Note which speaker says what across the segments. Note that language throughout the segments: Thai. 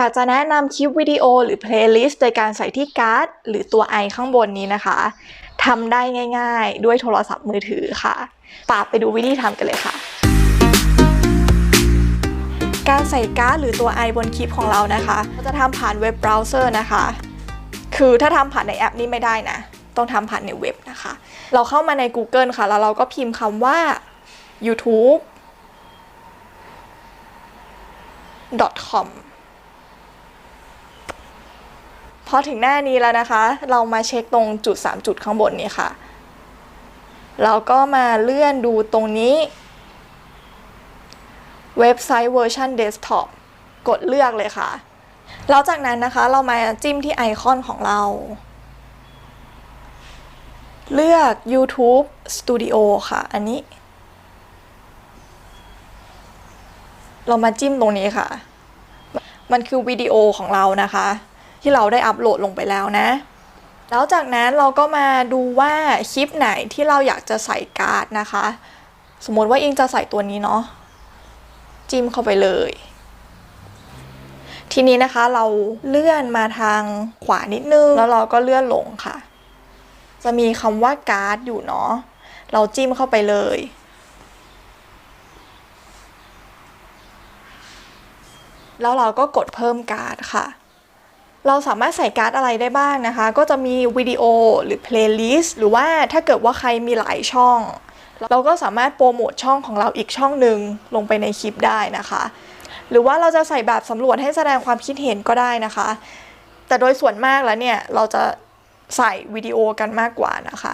Speaker 1: อยากจะแนะนำคลิปวิดีโอหรือเพลย์ลิสต์โดยการใส่ที่การ์ด หรือตัวไอข้างบนนี้นะคะทำได้ง่าย ๆ ด้วยโทรศัพท์มือถือค่ะปาไปดูวิธีทำกันเลยค่ะ การใส่การ์ดหรือตัวไอบนคลิปของเรานะคะเราจะทำผ่านเว็บเบราว์เซอร์นะคะ คือถ้าทำผ่านในแอปนี่ไม่ได้นะ ต้องทำผ่านในเว็บนะคะ เราเข้ามาใน Google ค่ะ แล้วเราก็พิมพ์คำว่า youtube com พอถึงหน้านี้แล้วนะคะ เรามาเช็คตรงจุด 3 จุดข้างบนนี้ค่ะ เราก็มาเลื่อนดูตรงนี้ เว็บไซต์เวอร์ชันเดสก์ท็อปกดเลือกเลยค่ะ แล้วจากนั้นนะคะเรามาจิ้มที่ไอคอนของเรา เลือก YouTube Studio ค่ะ อันนี้ เรามาจิ้มตรงนี้ค่ะ มันคือวิดีโอของเรานะคะ ที่เราได้อัปโหลดลงไปแล้วนะ แล้วจากนั้นเราก็มาดูว่าคลิปไหนที่เราอยากจะใส่การ์ดนะคะ สมมติว่าอิงจะใส่ตัวนี้เนาะจิ้มเข้าไปเลย ทีนี้นะคะเราเลื่อนมาทางขวานิดนึง แล้วเราก็เลื่อนลงค่ะ จะมีคำว่าการ์ดอยู่เนาะเราจิ้มเข้าไปเลยแล้วเราก็กดเพิ่มการ์ดค่ะ เราสามารถใส่การ์ดอะไรได้บ้างนะคะ ก็จะมีวิดีโอหรือเพลย์ลิสต์หรือว่าถ้าเกิดว่าใครมีหลายช่อง เราก็สามารถโปรโมทช่องของเราอีกช่องหนึ่งลงไปในคลิปได้นะคะ หรือว่าเราจะใส่แบบสำรวจให้แสดงความคิดเห็นก็ได้นะคะ แต่โดยส่วนมากแล้วเนี่ยเราจะใส่วิดีโอกันมากกว่านะคะ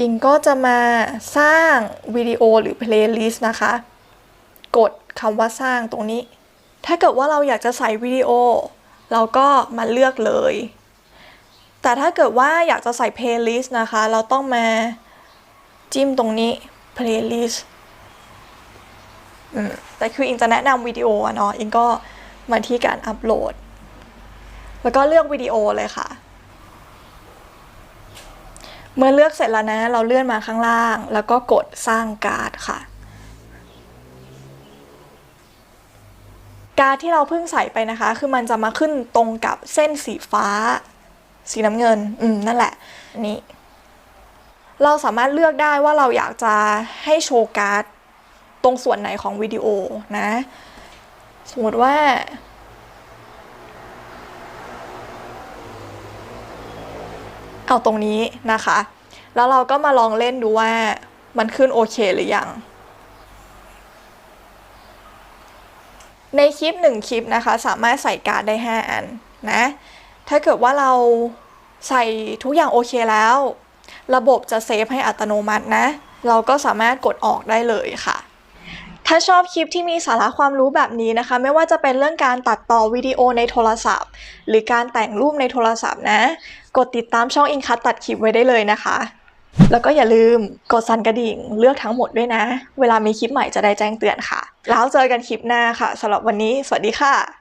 Speaker 1: อิงก็จะมาสร้างวิดีโอหรือเพลย์ลิสต์นะคะ กดคำว่าสร้างตรงนี้ ถ้าเกิดว่าเราอยากจะใส่วิดีโอ เราก็มาเลือกเลย แต่ถ้าเกิดว่าอยากจะใส่เพลย์ลิสต์นะคะ เราต้องมาจิ้มตรงนี้ playlist อืมแต่คืออิงจะแนะนำวิดีโอเนาะอิงก็มาที่การอัปโหลด แล้วก็เลือกวิดีโอเลยค่ะ เมื่อเลือกเสร็จแล้วนะ เราเลื่อนมาข้างล่าง แล้วก็กดสร้างการ์ดค่ะ การที่เราเพิ่งใส่ไปนะคะ คือมันจะมาขึ้นตรงกับเส้นสีฟ้า สีน้ำเงิน อืม นั่นแหละ นี่ เราสามารถเลือกได้ว่าเราอยากจะให้โชว์การ์ดตรงส่วนไหนของวิดีโอนะ สมมติว่า เอาตรงนี้นะคะ แล้วเราก็มาลองเล่นดูว่ามันขึ้นโอเคหรือยัง ในคลิปหนึ่งคลิปนะคะ สามารถใส่การ์ดได้ 5 อันนะ ถ้าเกิดว่าเราใส่ทุกอย่างโอเคแล้ว ระบบจะเซฟให้อัตโนมัตินะ เราก็สามารถกดออกได้เลยค่ะถ้าชอบคลิปที่มีสาระความรู้แบบนี้นะคะ ไม่ว่าจะเป็นเรื่องการตัดต่อวิดีโอในโทรศัพท์ หรือการแต่งรูปในโทรศัพท์นะ กดติดตามช่องอินคัตตัดคลิปไว้ได้เลยนะคะ แล้วก็อย่าลืมกดสั่นกระดิ่งเลือกทั้งหมดด้วยนะ เวลามีคลิปใหม่จะได้แจ้งเตือนค่ะ แล้วเจอกันคลิปหน้าค่ะสำหรับวันนี้ สวัสดีค่ะ